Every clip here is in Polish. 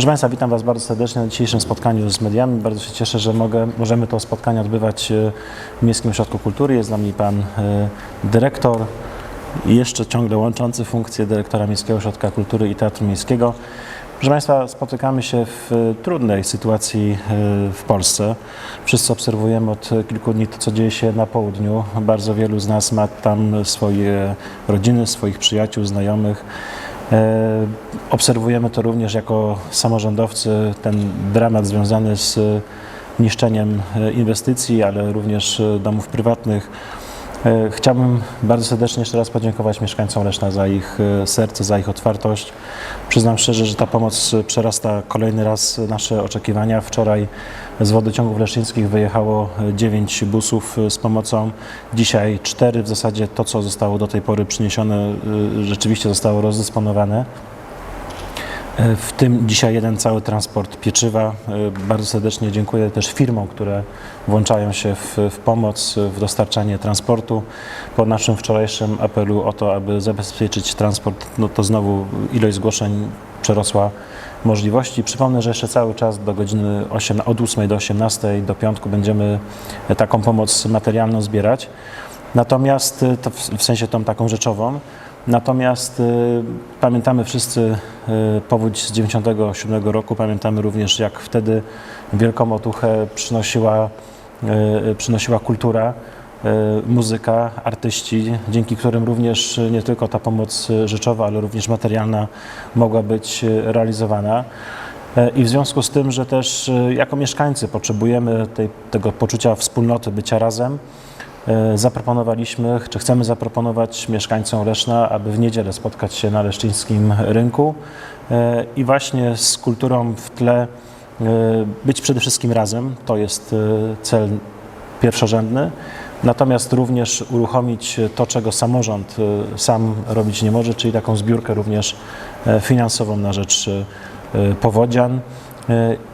Proszę Państwa, witam Was bardzo serdecznie na dzisiejszym spotkaniu z mediami. Bardzo się cieszę, że mogę, możemy to spotkanie odbywać e, w Miejskim Ośrodku Kultury. Jest z nami Pan e, Dyrektor jeszcze ciągle łączący funkcję Dyrektora Miejskiego Ośrodka Kultury i Teatru Miejskiego. Proszę Państwa, spotykamy się w e, trudnej sytuacji w Polsce. Wszyscy obserwujemy od kilku dni to, co dzieje się na południu. Bardzo wielu z nas ma tam swoje rodziny, swoich przyjaciół, znajomych. E, Obserwujemy to również jako samorządowcy, ten dramat związany z niszczeniem e, inwestycji, ale również e, domów prywatnych. Chciałbym bardzo serdecznie jeszcze raz podziękować mieszkańcom Leszna za ich serce, za ich otwartość. Przyznam szczerze, że ta pomoc przerasta kolejny raz nasze oczekiwania. Wczoraj z wodociągów leszczyńskich wyjechało 9 busów z pomocą. Dzisiaj 4. W zasadzie to, co zostało do tej pory przyniesione, y, rzeczywiście zostało rozdysponowane. W tym dzisiaj jeden cały transport pieczywa. E, Bardzo serdecznie dziękuję też firmom, które włączają się w, w pomoc, w dostarczanie transportu. Po naszym wczorajszym apelu o to, aby zabezpieczyć transport, no to znowu ilość zgłoszeń przerosła możliwości. Przypomnę, że jeszcze cały czas do godziny 8, od 8 do 18 do piątku będziemy taką pomoc materialną zbierać. Natomiast to w, sensie tą taką rzeczową. Natomiast y, pamiętamy wszyscy y, powódź z 97 roku, pamiętamy również jak wtedy wielką otuchę przynosiła, y, przynosiła kultura, y, muzyka, artyści, dzięki którym również nie tylko ta pomoc rzeczowa, ale również materialna mogła być y, realizowana. E, I w związku z tym, że też jako mieszkańcy potrzebujemy tej, tego poczucia wspólnoty, bycia razem, E, Zaproponowaliśmy, czy chcemy zaproponować mieszkańcom Leszna, aby w niedzielę spotkać się na leszczyńskim rynku e, i właśnie z kulturą w tle e, być przede wszystkim razem. To jest e, cel pierwszorzędny. Natomiast również uruchomić to, czego samorząd e, sam robić nie może, czyli taką zbiórkę również e, finansową na rzecz e, powodzian.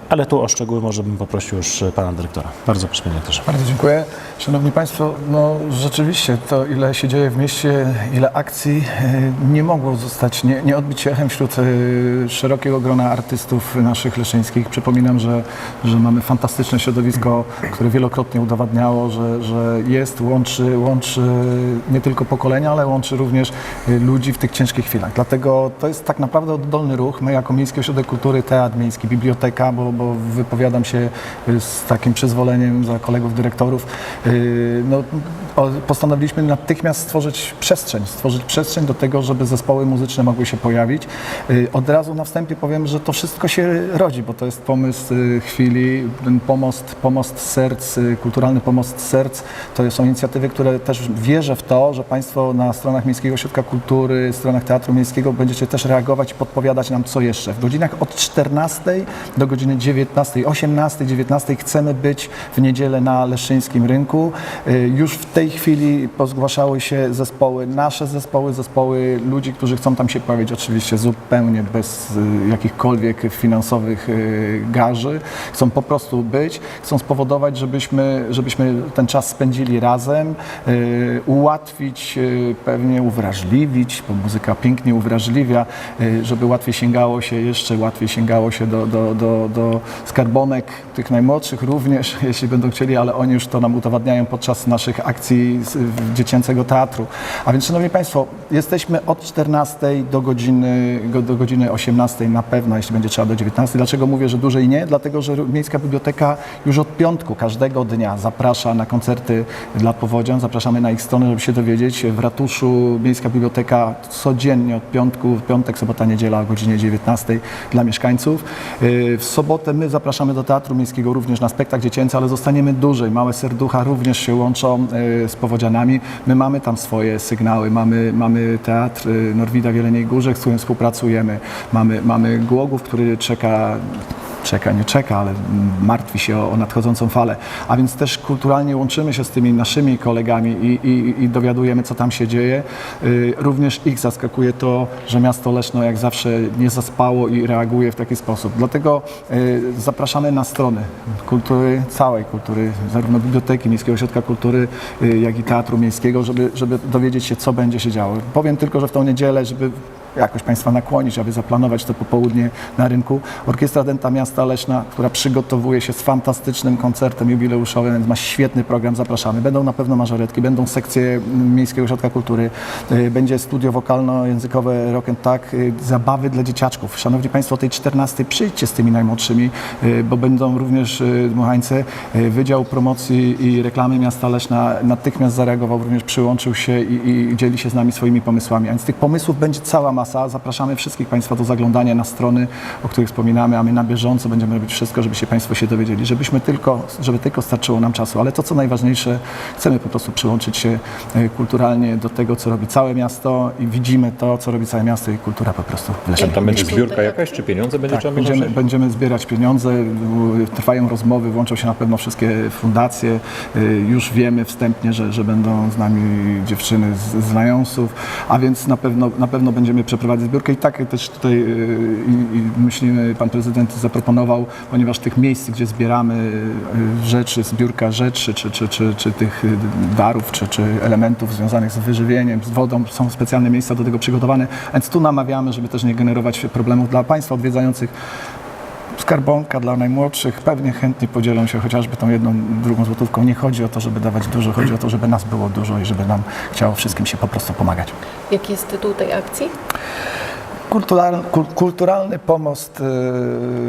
E, Ale tu o szczegóły może bym poprosił już pana dyrektora. Bardzo proszę, panie dyrektorze. Bardzo dziękuję. Szanowni Państwo, no rzeczywiście to ile się dzieje w mieście, ile akcji e, nie mogło zostać, nie, nie odbić się echem wśród e, szerokiego grona artystów naszych leszyńskich. Przypominam, że, że mamy fantastyczne środowisko, które wielokrotnie udowadniało, że, że jest, łączy, łączy nie tylko pokolenia, ale łączy również e, ludzi w tych ciężkich chwilach. Dlatego to jest tak naprawdę oddolny ruch. My jako Miejski Ośrodek Kultury, Teatr Miejski, Biblioteka, bo, bo wypowiadam się y, z takim przyzwoleniem za kolegów dyrektorów, y, no, postanowiliśmy natychmiast stworzyć przestrzeń, stworzyć przestrzeń do tego, żeby zespoły muzyczne mogły się pojawić. Y, Od razu na wstępie powiem, że to wszystko się rodzi, bo to jest pomysł chwili, ten pomost, pomost serc, kulturalny pomost serc, to są inicjatywy, które też wierzę w to, że Państwo na stronach Miejskiego Ośrodka Kultury, stronach Teatru Miejskiego będziecie też reagować i podpowiadać nam co jeszcze. W godzinach od 14 do godziny 19, 18, 19 chcemy być w niedzielę na Leszyńskim Rynku. Y, Już w tej chwili pozgłaszały się zespoły, nasze zespoły, zespoły ludzi, którzy chcą tam się pojawić, oczywiście zupełnie bez y, jakichkolwiek finansowych y, garzy. Chcą po prostu być, chcą spowodować, żebyśmy, żebyśmy ten czas spędzili razem, ułatwić, pewnie uwrażliwić, bo muzyka pięknie uwrażliwia, żeby łatwiej sięgało się, jeszcze łatwiej sięgało się do, do, do, do skarbonek tych najmłodszych również, jeśli będą chcieli, ale oni już to nam udowadniają podczas naszych akcji dziecięcego teatru. A więc, Szanowni Państwo, jesteśmy od 14 do godziny, go- do godziny 18 na pewno, jeśli będzie trzeba do 19. Dlaczego mówię, że dłużej nie? Dlatego, że Miejska Biblioteka już od piątku każdego dnia zaprasza na koncerty dla powodzian. Zapraszamy na ich stronę, żeby się dowiedzieć. W ratuszu Miejska Biblioteka codziennie od piątku, w piątek, sobota, niedziela o godzinie 19 dla mieszkańców. Yy, W sobotę my zapraszamy do Teatru Miejskiego również na spektakl dziecięcy, ale zostaniemy dłużej. Małe serducha również się łączą yy, z powodzianami. My mamy tam swoje sygnały. Mamy, mamy Teatr yy, Norwida w Jeleniej Górze, z którym współpracujemy. Mamy, mamy Głogów, który czeka czeka, nie czeka, ale martwi się o, o nadchodzącą falę. A więc też kulturalnie łączymy się z tymi naszymi kolegami i, i, i dowiadujemy, co tam się dzieje. Y, również ich zaskakuje to, że miasto Leszno jak zawsze nie zaspało i reaguje w taki sposób. Dlatego y, zapraszamy na strony kultury, całej kultury, zarówno Biblioteki Miejskiego Ośrodka Kultury, y, jak i Teatru Miejskiego, żeby, żeby dowiedzieć się, co będzie się działo. Powiem tylko, że w tą niedzielę, żeby jakoś Państwa nakłonić, aby zaplanować to popołudnie na rynku. Orkiestra Denta Miasta Leszna, która przygotowuje się z fantastycznym koncertem jubileuszowym, więc ma świetny program, zapraszamy. Będą na pewno mażoretki, będą sekcje Miejskiego Ośrodka Kultury, y, będzie studio wokalno-językowe Rock and Talk, y, zabawy dla dzieciaczków. Szanowni Państwo, o tej 14 przyjdźcie z tymi najmłodszymi, y, bo będą również dmuchańcy. Wydział Promocji i Reklamy Miasta Leszna natychmiast zareagował, również przyłączył się i, i dzieli się z nami swoimi pomysłami. A więc tych pomysłów będzie cała masa. Zapraszamy wszystkich Państwa do zaglądania na strony, o których wspominamy, a my na bieżąco będziemy robić wszystko, żebyście Państwo się dowiedzieli, żebyśmy tylko, żeby tylko starczyło nam czasu. Ale to, co najważniejsze, chcemy po prostu przyłączyć się y, kulturalnie do tego, co robi całe miasto i widzimy to, co robi całe miasto i kultura po prostu w Lesznie. Tam będzie zbiórka jakaś, czy pieniądze będzie Tak, trzeba będziemy, będziemy zbierać pieniądze, trwają rozmowy, włączą się na pewno wszystkie fundacje. Y, Już wiemy wstępnie, że, że będą z nami dziewczyny z, z Lionsów, a więc na pewno, na pewno będziemy przeprowadzać zbiórkę. I tak też tutaj y, i, i myślimy, pan prezydent zaproponował, ponieważ tych miejsc, gdzie zbieramy y, rzeczy, zbiórka rzeczy, czy, czy, czy, czy tych y, darów, czy, czy elementów związanych z wyżywieniem, z wodą, są specjalne miejsca do tego przygotowane, więc tu namawiamy, żeby też nie generować problemów dla Państwa odwiedzających skarbonka dla najmłodszych. Pewnie chętnie podzielą się chociażby tą jedną, drugą złotówką. Nie chodzi o to, żeby dawać dużo, chodzi o to, żeby nas było dużo i żeby nam chciało wszystkim się po prostu pomagać. Jaki jest tytuł tej akcji? Kulturalny, kul, kulturalny pomost,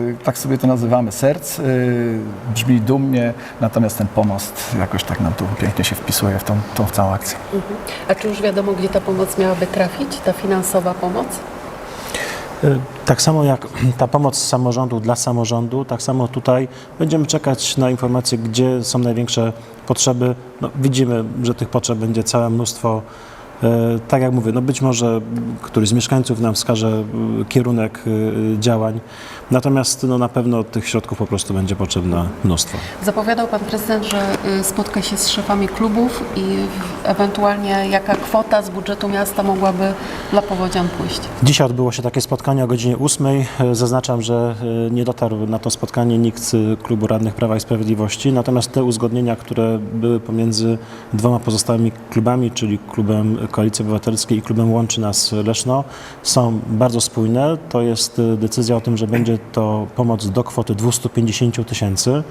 yy, tak sobie to nazywamy, serc, yy, brzmi dumnie, natomiast ten pomost jakoś tak nam tu pięknie się wpisuje w tą, tą całą akcję. A czy już wiadomo, gdzie ta pomoc miałaby trafić, ta finansowa pomoc? Y, Tak samo jak ta pomoc samorządu dla samorządu, tak samo tutaj będziemy czekać na informacje, gdzie są największe potrzeby. No, widzimy, że tych potrzeb będzie całe mnóstwo. E, Tak jak mówię, no być może któryś z mieszkańców nam wskaże y, kierunek y, działań, natomiast no, na pewno tych środków po prostu będzie potrzebne mnóstwo. Zapowiadał pan prezydent, że spotka się z szefami klubów i ewentualnie jaka kwota z budżetu miasta mogłaby dla powodzian pójść. Dzisiaj odbyło się takie spotkanie o godzinie 8. E, Zaznaczam, że e, nie dotarł na to spotkanie nikt z Klubu Radnych Prawa i Sprawiedliwości, natomiast te uzgodnienia, które były pomiędzy dwoma pozostałymi klubami, czyli klubem Koalicji Obywatelskiej i klubem Łączy Nas Leszno, są bardzo spójne. To jest e, decyzja o tym, że będzie to pomoc do kwoty 250 tysięcy.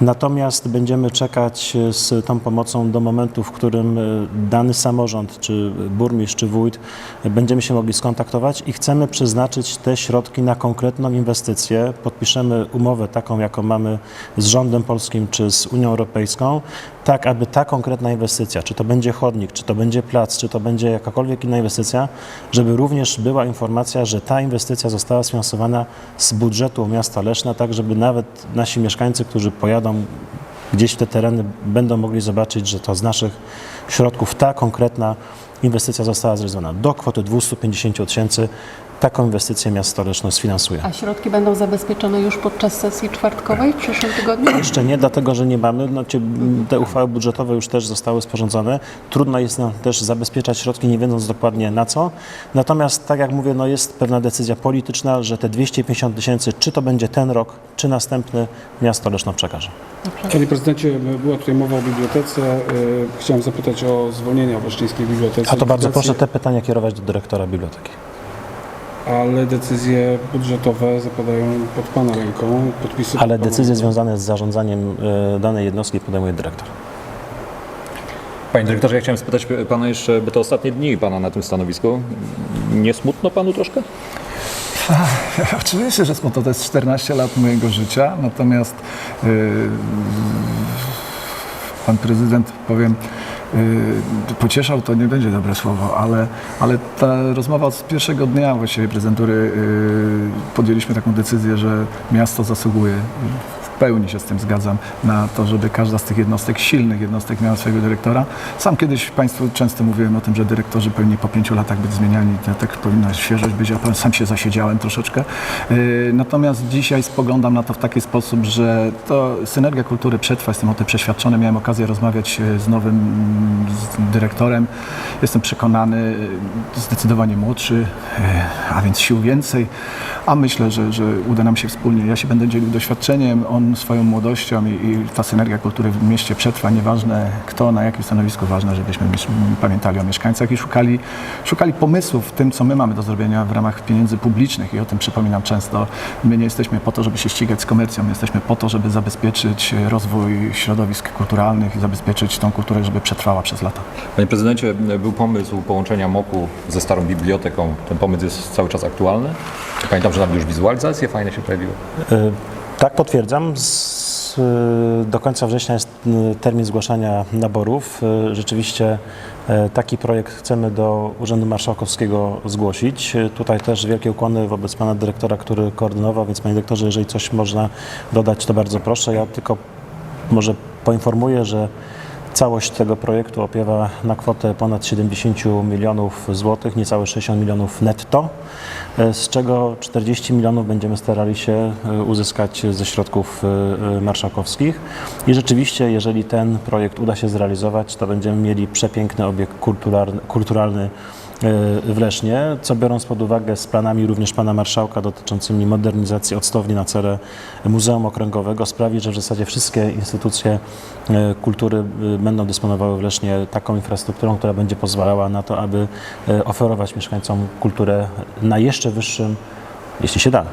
Natomiast będziemy czekać e, z tą pomocą do momentu, w którym e, dany samorząd, czy burmistrz, czy wójt, będziemy się mogli skontaktować i chcemy przeznaczyć te środki na konkretną inwestycję. Podpiszemy umowę taką, jaką mamy z rządem polskim, czy z Unią Europejską, tak aby ta konkretna inwestycja, czy to będzie chodnik, czy to będzie plac, czy to będzie jakakolwiek inna inwestycja, żeby również była informacja, że ta inwestycja została sfinansowana z budżetu miasta Leszna, tak żeby nawet nasi mieszkańcy, którzy pojadą gdzieś w te tereny, będą mogli zobaczyć, że to z naszych środków ta konkretna inwestycja została zrealizowana. Do kwoty 250 tysięcy taką inwestycję miasto Leszno sfinansuje. A środki będą zabezpieczone już podczas sesji czwartkowej w przyszłym tygodniu? Jeszcze nie, dlatego że nie mamy. No, te uchwały budżetowe już też zostały sporządzone. Trudno jest nam też zabezpieczać środki, nie wiedząc dokładnie na co. Natomiast, tak jak mówię, no, jest pewna decyzja polityczna, że te 250 tysięcy, czy to będzie ten rok, czy następny, miasto Leszno przekaże. Panie prezydencie, była tutaj mowa o bibliotece. Y, Chciałem zapytać o zwolnienia w Olsztyńskiej bibliotece. A to bardzo proszę te pytania kierować do dyrektora biblioteki. Ale decyzje budżetowe zapadają pod Pana ręką. Podpisy Ale pod decyzje ręką. związane z zarządzaniem e, danej jednostki podejmuje dyrektor. Panie dyrektorze, ja chciałem spytać Pana jeszcze, by to ostatnie dni Pana na tym stanowisku. Nie smutno Panu troszkę? Oczywiście, że smutno, to jest 14 lat mojego życia, natomiast yy, pan prezydent, powiem, yy, pocieszał, to nie będzie dobre słowo, ale, ale ta rozmowa od pierwszego dnia właściwie prezydentury yy, podjęliśmy taką decyzję, że miasto zasługuje w pełni się z tym zgadzam, na to, żeby każda z tych jednostek, silnych jednostek miała swojego dyrektora. Sam kiedyś Państwu często mówiłem o tym, że dyrektorzy powinni po pięciu latach być zmieniani, tak powinna świeżość być, ja sam się zasiedziałem troszeczkę. Yy, Natomiast dzisiaj spoglądam na to w taki sposób, że to synergia kultury przetrwa, jestem o tym przeświadczony, miałem okazję rozmawiać e, z nowym z dyrektorem, jestem przekonany, e, zdecydowanie młodszy, a więc sił więcej, a myślę, że, że uda nam się wspólnie. Ja się będę dzielił doświadczeniem, on swoją, swoją młodością i, i ta synergia kultury w mieście przetrwa, nieważne kto, na jakim stanowisku, ważne, żebyśmy pamiętali o mieszkańcach i szukali, szukali pomysłów w tym, co my mamy do zrobienia w ramach pieniędzy publicznych i o tym przypominam często. My nie jesteśmy po to, żeby się ścigać z komercją, my jesteśmy po to, żeby zabezpieczyć rozwój środowisk kulturalnych i zabezpieczyć tą kulturę, żeby przetrwała przez lata. Panie prezydencie, był pomysł połączenia MOP-u ze starą biblioteką. Ten pomysł jest cały czas aktualny. Pamiętam, że nawet już wizualizacje fajne się pojawiły. Y, Tak, potwierdzam. Z, y, do końca września jest y, termin zgłaszania naborów. Y, Rzeczywiście taki projekt chcemy do Urzędu Marszałkowskiego zgłosić. Tutaj też wielkie ukłony wobec pana dyrektora, który koordynował, więc panie dyrektorze, jeżeli coś można dodać, to bardzo proszę. Ja tylko może poinformuję, że Całość tego projektu opiewa na kwotę ponad 70 milionów złotych, niecałe 60 milionów netto, e, z czego 40 milionów będziemy starali się e, uzyskać ze środków e, marszałkowskich. I rzeczywiście, jeżeli ten projekt uda się zrealizować, to będziemy mieli przepiękny obiekt kulturalny, kulturalny w Lesznie, co biorąc pod uwagę z planami również pana marszałka dotyczącymi modernizacji odstawni na cele Muzeum Okręgowego sprawi, że w zasadzie wszystkie instytucje e, kultury e, będą dysponowały w Lesznie taką infrastrukturą, która będzie pozwalała na to, aby e, oferować mieszkańcom kulturę na jeszcze wyższym, jeśli się da,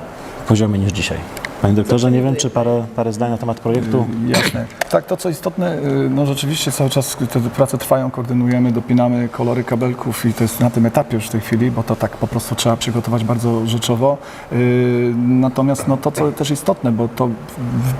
poziomie niż dzisiaj. Panie doktorze, nie wiem, czy parę, parę zdań na temat projektu. Jasne. Tak, to co istotne, y, no rzeczywiście cały czas te prace trwają, koordynujemy, dopinamy kolory kabelków i to jest na tym etapie już w tej chwili, bo to tak po prostu trzeba przygotować bardzo rzeczowo. Y, Natomiast no, to, co też istotne, bo to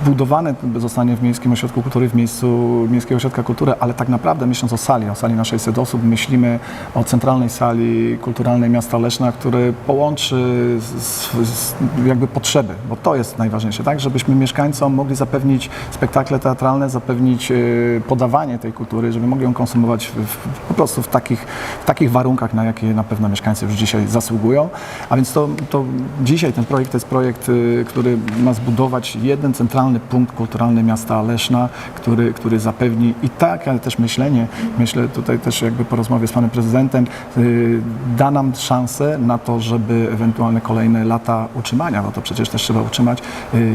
wbudowane zostanie w Miejskim Ośrodku Kultury, w miejscu Miejskiego Ośrodka Kultury, ale tak naprawdę myśląc o sali, o sali na 600 osób, myślimy o centralnej sali kulturalnej miasta Leszna, który połączy z, z, jakby potrzeby, bo to jest najważniejsze, tak, żebyśmy mieszkańcom mogli zapewnić spektakle teatralne, zapewnić y, podawanie tej kultury, żeby mogli ją konsumować w, po prostu w takich, w takich warunkach, na jakie na pewno mieszkańcy już dzisiaj zasługują. A więc to, to dzisiaj ten projekt to jest projekt, y, który ma zbudować jeden centralny punkt kulturalny miasta Leszna, który, który zapewni i tak, ale też myślenie, myślę tutaj też jakby po rozmowie z panem prezydentem, y, da nam szansę na to, żeby ewentualne kolejne lata utrzymania, bo to przecież też trzeba utrzymać,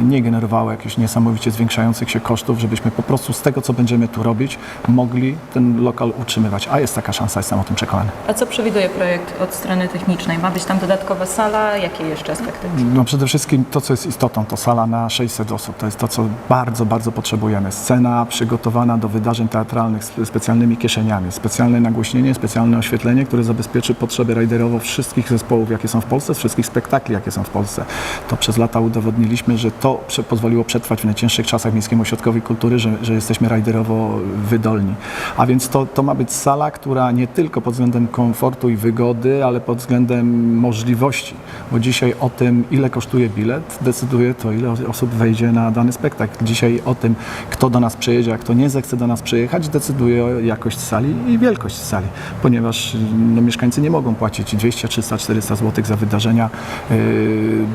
nie generowało jakichś niesamowicie zwiększających się kosztów, żebyśmy po prostu z tego, co będziemy tu robić, mogli ten lokal utrzymywać. A jest taka szansa, jestem o tym przekonany. A co przewiduje projekt od strony technicznej? Ma być tam dodatkowa sala? Jakie jeszcze aspekty? No przede wszystkim to, co jest istotą, to sala na 600 osób. To jest to, co bardzo, bardzo potrzebujemy. Scena przygotowana do wydarzeń teatralnych z specjalnymi kieszeniami, specjalne nagłośnienie, specjalne oświetlenie, które zabezpieczy potrzeby rajderowo wszystkich zespołów, jakie są w Polsce, wszystkich spektakli, jakie są w Polsce. To przez lata udowodniliśmy, że to pozwoliło przetrwać w najcięższych czasach Miejskiemu Ośrodkowi Kultury, że, że jesteśmy rajderowo wydolni. A więc to, to ma być sala, która nie tylko pod względem komfortu i wygody, ale pod względem możliwości, bo dzisiaj o tym, ile kosztuje bilet, decyduje to, ile osób wejdzie na dany spektakl. Dzisiaj o tym, kto do nas przyjedzie, a kto nie zechce do nas przyjechać, decyduje jakość sali i wielkość sali, ponieważ no, mieszkańcy nie mogą płacić 200, 300, 400 zł za wydarzenia, yy,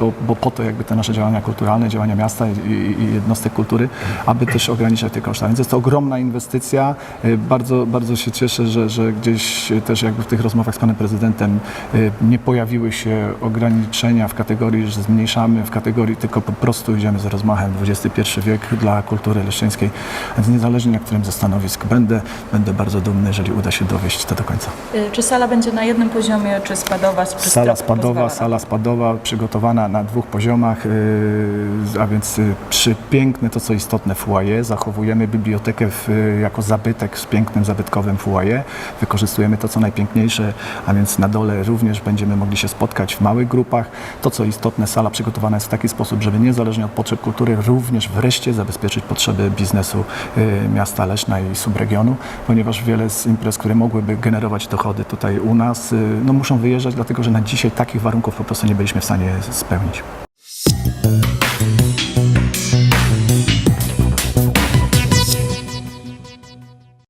bo, bo po to jakby te nasze działania kulturalne, działania miasta i, jednostek kultury, aby też ograniczać te koszty. A Więc jest to ogromna inwestycja. Yy, Bardzo, bardzo się cieszę, że, że gdzieś też jakby w tych rozmowach z panem prezydentem yy, nie pojawiły się ograniczenia w kategorii, że zmniejszamy, w kategorii tylko po prostu idziemy z rozmachem XXI wiek dla kultury leszczyńskiej. Więc niezależnie na którym ze stanowisk będę, będę bardzo dumny, jeżeli uda się dowieść to do końca. Y, Czy sala będzie na jednym poziomie, czy spadowa? Czy Sala spadowa, sala spadowa przygotowana na dwóch poziomach, yy, a więc yy, przy piękne, to co istotne foyer, zachowujemy bibliotekę w, yy, jako zabytek z pięknym zabytkowym foyer, wykorzystujemy to co najpiękniejsze, a więc na dole również będziemy mogli się spotkać w małych grupach. To co istotne, sala przygotowana jest w taki sposób, żeby niezależnie od potrzeb kultury również wreszcie zabezpieczyć potrzeby biznesu miasta Leszna i subregionu, ponieważ wiele z imprez, które mogłyby generować dochody tutaj u nas, no muszą wyjeżdżać, dlatego że na dzisiaj takich warunków po prostu nie byliśmy w stanie spełnić.